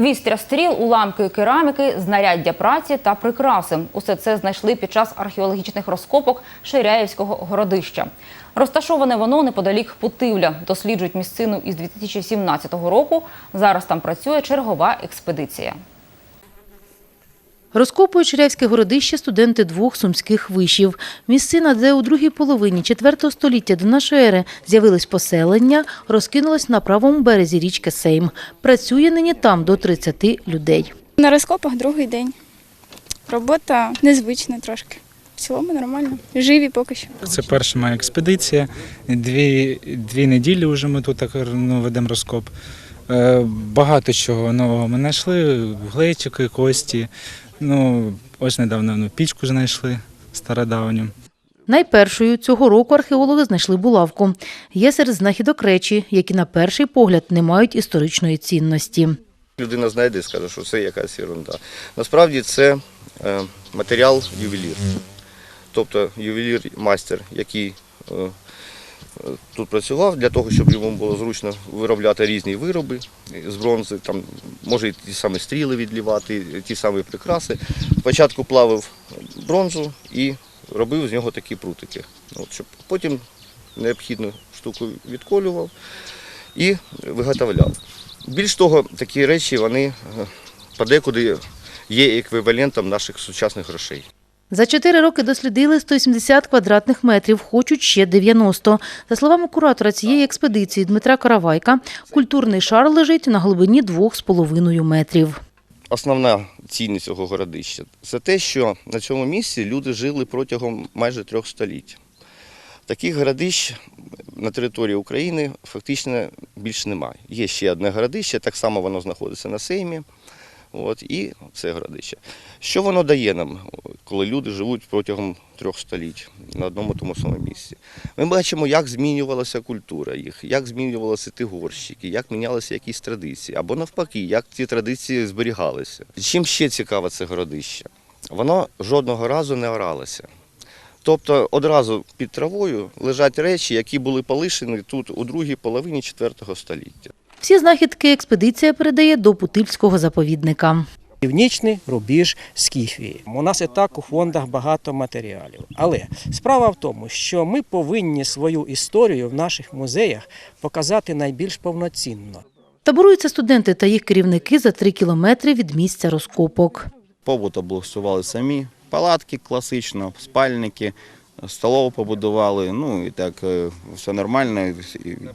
Вістря стріл, уламки кераміки, знаряддя праці та прикраси. Усе це знайшли під час археологічних розкопок Ширяївського городища. Розташоване воно неподалік Путивля. Досліджують місцину із 2017 року. Зараз там працює чергова експедиція. Розкопують Ширявське городище студенти двох сумських вишів. Місцина, де у другій половині IV століття до нашої ери з'явились поселення, розкинулась на правому березі річки Сейм. Працює нині там до 30 людей. На розкопах другий день. Робота незвична трошки. В цілому нормально. Живі поки що. Це перша моя експедиція. Дві, дві неділі вже ми тут так, ну, ведемо розкоп. Е, Багато чого нового ми знайшли, глечики, кості. Ну, ось недавно ну, пічку знайшли стародавню. Найпершою цього року археологи знайшли булавку. Є серед знахідок речі, які на перший погляд не мають історичної цінності. Людина знайде і скаже, що це якась ерунда. Насправді це е, матеріал ювелір. Тобто ювелір-майстер, який е, тут працював для того, щоб йому було зручно виробляти різні вироби з бронзи, там, може і ті самі стріли відлівати, ті самі прикраси. Спочатку плавив бронзу і робив з нього такі прутики. От, щоб потім необхідну штуку відколював і виготовляв. Більш того, такі речі вони е, подекуди є еквівалентом наших сучасних грошей. За чотири роки дослідили 170 квадратних метрів, хочуть ще 90. За словами куратора цієї експедиції Дмитра Каравайка, культурний шар лежить на глибині 2,5 метрів. Основна цінність цього городища це те, що на цьому місці люди жили протягом майже трьох століть. Таких городищ на території України фактично більше немає. Є ще одне городище, так само воно знаходиться на Сеймі. От, і це городище. Що воно дає нам, коли люди живуть протягом трьох століть на одному тому самому місці? Ми бачимо, як змінювалася культура їх, як змінювалися ті горщики, як мінялися якісь традиції, або навпаки, як ці традиції зберігалися. Чим ще цікаве це городище? Воно жодного разу не оралося. Тобто одразу під травою лежать речі, які були полишені тут у другій половині IV століття. Всі знахідки експедиція передає до Путильського заповідника. Північний рубіж Скіфії. У нас і так у фондах багато матеріалів. Але справа в тому, що ми повинні свою історію в наших музеях показати найбільш повноцінно. Таборуються студенти та їх керівники за три кілометри від місця розкопок. Побут облаштували самі, палатки класично, спальники, столову побудували. Ну і так е, все нормально.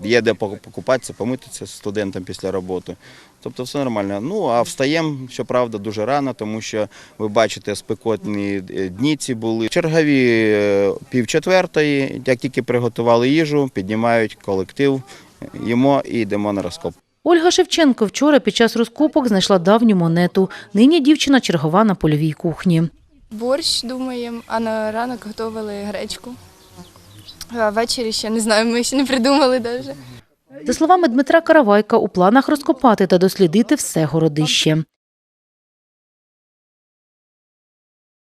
Є де покупатися, помитися студентам після роботи. Тобто все нормально. Ну а встаємо, щоправда, дуже рано, тому що ви бачите, спекотні е, дні ці були. Чергові е, пів четвертої, як тільки приготували їжу, піднімають колектив, їмо і йдемо на розкоп. Ольга Шевченко вчора під час розкопок знайшла давню монету. Нині дівчина чергова на польовій кухні. Борщ думаємо, а на ранок готували гречку. А ввечері ще не знаю, ми ще не придумали навіть. За словами Дмитра Каравайка, у планах розкопати та дослідити все городище.